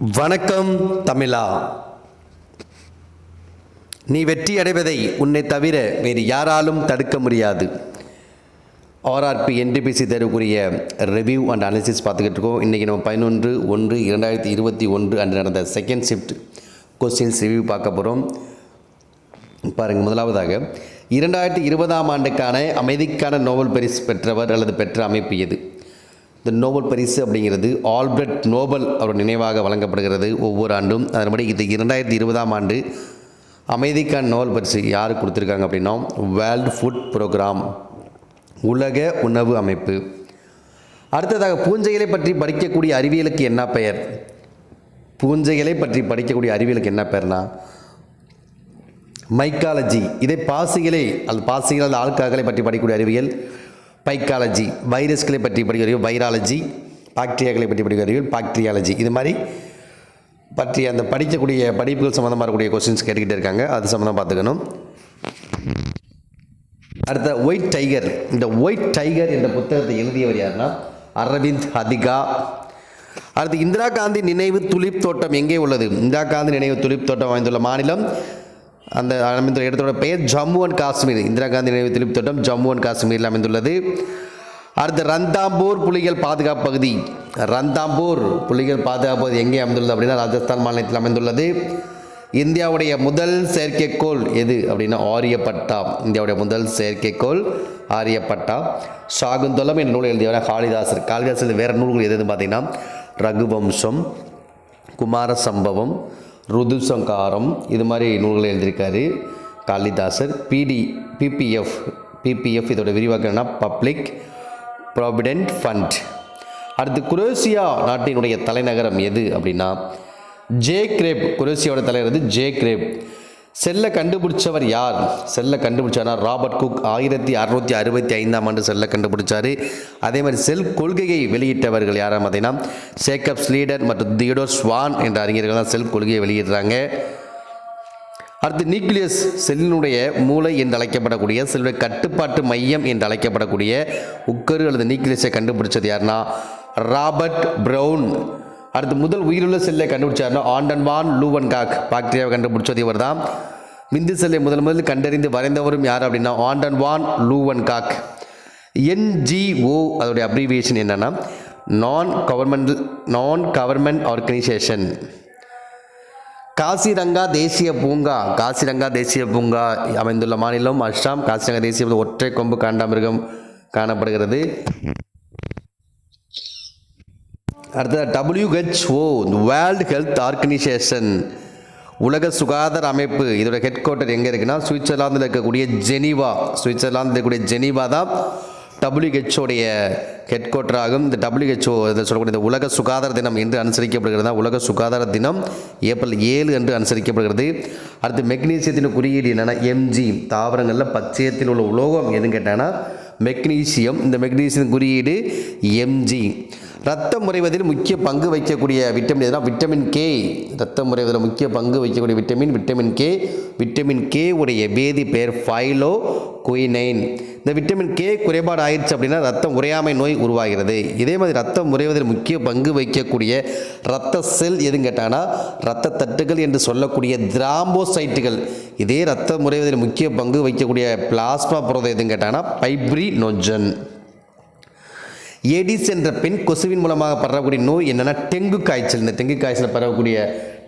வணக்கம் தமிழா. நீ வெற்றி அடைவதை உன்னை தவிர வேறு யாராலும் தடுக்க முடியாது. ஆர்ஆர்பி என்டிபிசி தேர்வுக்குரிய ரிவ்யூ அண்ட் அனாலிசிஸ் பார்த்துக்கிட்டு இருக்கோம். இன்றைக்கி நம்ம பதினொன்று ஒன்று இரண்டாயிரத்தி இருபத்தி ஒன்று அன்று நடந்த செகண்ட் ஷிஃப்ட் கொஸ்டின்ஸ் ரிவ்யூ பார்க்க போகிறோம் பாருங்கள் முதலாவதாக இரண்டாயிரத்தி இருபதாம் ஆண்டுக்கான அமைதிக்கான நோபல் பரிசு பெற்றவர் அல்லது பெற்ற அமைப்பு எது? இந்த நோபல் பரிசு அப்படிங்கிறது ஆல்பர்ட் நோபல் அவர் நினைவாக வழங்கப்படுகிறது ஒவ்வொரு ஆண்டும். அதன்படி இது இரண்டாயிரத்தி இருபதாம் ஆண்டு அமைதிக்கான நோபல் பரிசு யார் கொடுத்துருக்காங்க அப்படின்னா வேர்ல்டு ஃபுட் ப்ரோக்ராம் உலக உணவு அமைப்பு. அடுத்ததாக பூஞ்சைகளை பற்றி படிக்கக்கூடிய அறிவியலுக்கு என்ன பெயர்? பூஞ்சைகளை பற்றி படிக்கக்கூடிய அறிவியலுக்கு என்ன பெயர்னா மைக்காலஜி இதை பாசிகளை அல்லது பாசிகள் அல்லது ஆழ்காக்களை பற்றி படிக்கக்கூடிய அறிவியல் பைக்காலஜி வைரஸ்களை பற்றி படிக்கிற அறிவியல் வைராலஜி பாக்டீரியாக்களை பற்றி படிக்கிற பாக்டீரியாலஜி இது மாதிரி பற்றி அந்த படிக்கக்கூடிய படிப்புகள் சம்மந்தமாக இருக்கக்கூடிய கொஸ்டின்ஸ் கேட்டுக்கிட்டே இருக்காங்க. அது சம்மந்தம் பார்த்துக்கணும். அடுத்த ஒயிட் டைகர் இந்த ஒயிட் டைகர் என்ற புத்தகத்தை எழுதியவர் யாருன்னா? அரவிந்த் ஹதிகா. அடுத்து இந்திரா காந்தி நினைவு துளிப் தோட்டம் எங்கே உள்ளது? இந்திரா காந்தி நினைவு துளிப் தோட்டம் அமைந்துள்ள மாநிலம் அந்த அமைந்துள்ள இடத்தோட பெயர் ஜம்மு அண்ட் காஷ்மீர். இந்திரா காந்தி நினைவு திருப்பி திட்டம் ஜம்மு அண்ட் காஷ்மீரில் அமைந்துள்ளது. அடுத்து ரந்தாம்பூர் புலிகள் பாதுகாப்பு பகுதி. ரந்தாம்பூர் புலிகள் பாதுகாப்பு பகுதி எங்கே அமைந்துள்ளது அப்படின்னா ராஜஸ்தான் மாநிலத்தில் அமைந்துள்ளது. இந்தியாவுடைய முதல் செயற்கைக்கோள் எது அப்படின்னா ஆரியப்பட்டா. இந்தியாவுடைய முதல் செயற்கைக்கோள் ஆரியப்பட்டா. சாகுந்தலம் என் நூல் எழுதியவர் காளிதாசர். காளிதாசர் வேறு நூல்கள் எது எதுன்னு பார்த்தீங்கன்னா ரகுவம்சம் குமார சம்பவம் ருதுசங்காரம். இது மாதிரி நூல்களை எழுதியிருக்காரு காளிதாசர். பிடி பிபிஎஃப் பிபிஎஃப் இதோட விரிவாக்கம்னா பப்ளிக் ப்ராவிடென்ட் ஃபண்ட் அடுத்து குரோசியா நாட்டினுடைய தலைநகரம் எது அப்படின்னா ஜே கிரேப் குரோசியாவோட தலைவர் வந்து ஜே கிரேப் செல்லை கண்டுபிடிச்சவர் யார்? செல்லை கண்டுபிடிச்சார்னா ராபர்ட் குக் ஆயிரத்தி அறுநூத்தி அறுபத்தி ஐந்தாம் ஆண்டு செல்லை கண்டுபிடிச்சாரு. அதே மாதிரி செல் கொள்கையை வெளியிட்டவர்கள் யாராக பார்த்தீங்கன்னா சேக்கப் ஸ்லீடர் மற்றும் தியோடோ ஸ்வான் என்ற அறிஞர்கள் தான் செல் கொள்கையை வெளியிடுறாங்க. அடுத்து நியூக்ளியஸ் செல்லினுடைய மூளை என்று அழைக்கப்படக்கூடிய செல்லுடைய கட்டுப்பாட்டு மையம் என்று அழைக்கப்படக்கூடிய உக்கரு அல்லது நியூக்ளியஸை கண்டுபிடிச்சது யாருன்னா ராபர்ட் ப்ரௌன். அடுத்து முதல் உயிருள்ள செல்லை கண்டுபிடிச்சார்னா ஆண்டன் வான் லூவன் காக் பாக்டீரியாவை கண்டுபிடிச்சது இவர் தான் விந்து செல்லை முதல் முதல் கண்டறிந்து வரைந்தவரும் யார் அப்படின்னா Anton van Leeuwenhoek. NGO அதோடைய அப்ரிவியேஷன் என்னன்னா நான் கவர்மெண்ட் நான் கவர்மெண்ட் ஆர்கனைசேஷன் காசிரங்கா தேசிய பூங்கா காசிரங்கா தேசிய பூங்கா அமைந்துள்ள மாநிலம் அஸ்ஸாம். காசிரங்கா தேசிய ஒற்றை கொம்பு காண்டாமிருகம் காணப்படுகிறது. அடுத்தது டபிள்யூஹெச்ஓ வேர்ல்டு ஹெல்த் ஆர்கனைசேஷன் உலக சுகாதார அமைப்பு இதோட ஹெட் குவார்ட்டர் எங்கே இருக்குன்னா சுவிட்சர்லாந்தில் இருக்கக்கூடிய ஜெனீவா. சுவிட்சர்லாந்தில் இருக்கக்கூடிய ஜெனீவா தான் டபிள்யூஹெச்ஓடைய ஹெட் குவார்ட்டர் ஆகும். இந்த டபிள்யூஹெச்ஓ இதை சொல்லக்கூடிய இந்த உலக சுகாதார தினம் என்று அனுசரிக்கப்படுகிறது. தான் உலக சுகாதார தினம் ஏப்ரல் ஏழு என்று அனுசரிக்கப்படுகிறது. அடுத்து மெக்னீசியத்தின் குறியீடு என்னென்னா எம்ஜி தாவரங்களில் பச்சையத்தில் உள்ள உலோகம் எதுன்னு கேட்டாங்கன்னா மெக்னீசியம். இந்த மெக்னீசியம் குறியீடு எம்ஜி ரத்தம் முறைவதில் முக்கிய பங்கு வைக்கக்கூடிய விட்டமின் எதுனா விட்டமின் கே ரத்தம் முறைவதில் முக்கிய பங்கு வைக்கக்கூடிய vitamin vitamin K vitamin K உடைய வேதி பெயர் ஃபைலோ குயினைன் இந்த விட்டமின் கே குறைபாடு ஆயிடுச்சு அப்படின்னா ரத்தம் உறையாமை நோய் உருவாகிறது. இதே மாதிரி ரத்தம் உறைவதில் முக்கிய பங்கு வைக்கக்கூடிய ரத்த செல் எதுன்னு கேட்டாங்கன்னா ரத்த தட்டுகள் என்று சொல்லக்கூடிய திராம்போசைட்டுகள் இதே ரத்தம் முறைவதில் முக்கிய பங்கு வைக்கக்கூடிய பிளாஸ்மா புரதம் எதுன்னு கேட்டாங்கன்னா பைப்ரினோஜன் ஏடிஸ் என்ற பெண் கொசுவின் மூலமாக பரவக்கூடிய நோய் என்னென்னா டெங்கு காய்ச்சல். இந்த டெங்கு காய்ச்சலை பரவக்கூடிய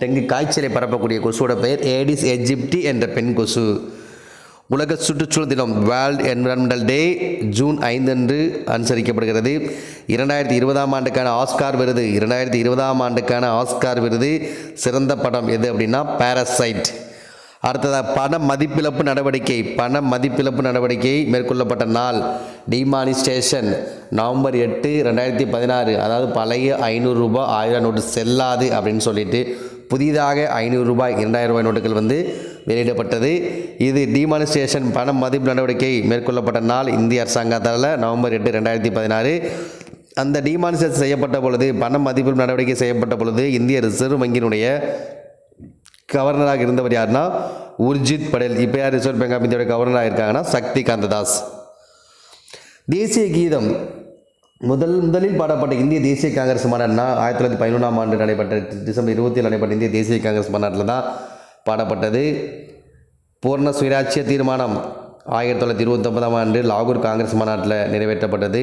டெங்கு காய்ச்சலை பரப்பக்கூடிய கொசுவோட பெயர் ஏடிஸ் எஜிப்டி என்ற பெண் கொசு. உலக சுற்றுச்சூழல் தினம் வேர்ல்ட் என்விரான்மெண்டல் டே ஜூன் ஐந்து அன்று அனுசரிக்கப்படுகிறது. இரண்டாயிரத்தி இருபதாம் ஆண்டுக்கான ஆஸ்கார் விருது. இரண்டாயிரத்தி இருபதாம் ஆண்டுக்கான ஆஸ்கார் விருது. சிறந்த படம் எது அப்படின்னா பாரசைட் அடுத்ததாக பண மதிப்பிழப்பு நடவடிக்கை பண மதிப்பிழப்பு நடவடிக்கை மேற்கொள்ளப்பட்ட நாள். டிமானிஸ்டேஷன் நவம்பர் எட்டு ரெண்டாயிரத்தி பதினாறு. அதாவது பழைய ஐநூறு ரூபாய் ஆயிரம் நோட்டு செல்லாது அப்படின்னு சொல்லிட்டு புதிதாக ஐநூறு ரூபாய் இரண்டாயிரம் ரூபாய் நோட்டுகள் வந்து வெளியிடப்பட்டது. இது டிமானிஸ்டேஷன் பண மதிப்பு நடவடிக்கை மேற்கொள்ளப்பட்ட நாள் இந்திய அரசாங்கத்தால் நவம்பர் எட்டு ரெண்டாயிரத்தி பதினாறு. அந்த டிமானிஸ்டேஷன் செய்யப்பட்ட பொழுது பண மதிப்பு நடவடிக்கை செய்யப்பட்ட பொழுது இந்திய ரிசர்வ் வங்கியினுடைய கவர்னராக இருந்தவர் யாருன்னா உர்ஜித் படேல். இப்போ யார் ரிசர்வ் பேங்க் ஆஃப் இந்தியாவோட கவர்னராக இருக்காங்கன்னா சக்தி காந்ததாஸ் தேசிய கீதம். முதல் முதலில் பாடப்பட்ட இந்திய தேசிய காங்கிரஸ் மாநாடுனா ஆயிரத்தி தொள்ளாயிரத்தி பதினொன்றாம் ஆண்டு நடைபெற்ற டிசம்பர் இருபத்தி ஏழு நடைபெற்ற இந்திய தேசிய காங்கிரஸ் மாநாட்டில் தான் பாடப்பட்டது. பூர்ண சுயராட்சிய தீர்மானம் ஆயிரத்தி தொள்ளாயிரத்தி இருபத்தொன்பதாம் ஆண்டு லாகூர் காங்கிரஸ் மாநாட்டில் நிறைவேற்றப்பட்டது.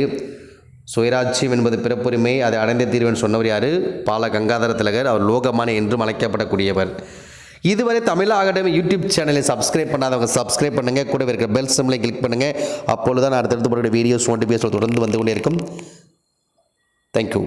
சுயராட்சியம் என்பது பிறப்புரிமை அதை அடைந்த தீர்வுன்னு சொன்னவர் யார்? பால கங்காதர திலகர். அவர் லோகமானி என்றும் அழைக்கப்படக்கூடியவர். இதுவரை தமிழ் அகாடமி யூடியூப் சேனலை சப்ஸ்கிரைப் பண்ணாதவங்க சப்ஸ்கிரைப் பண்ணுங்கள் கூட இருக்கிற பெல் சிம்லை கிளிக் பண்ணுங்கள் அப்பொழுது தான் அடுத்தடுத்து போகிற வீடியோஸ் நோட்டிஃபிகேஷன் தொடர்ந்து வந்து கொண்டே இருக்கும். தேங்க்யூ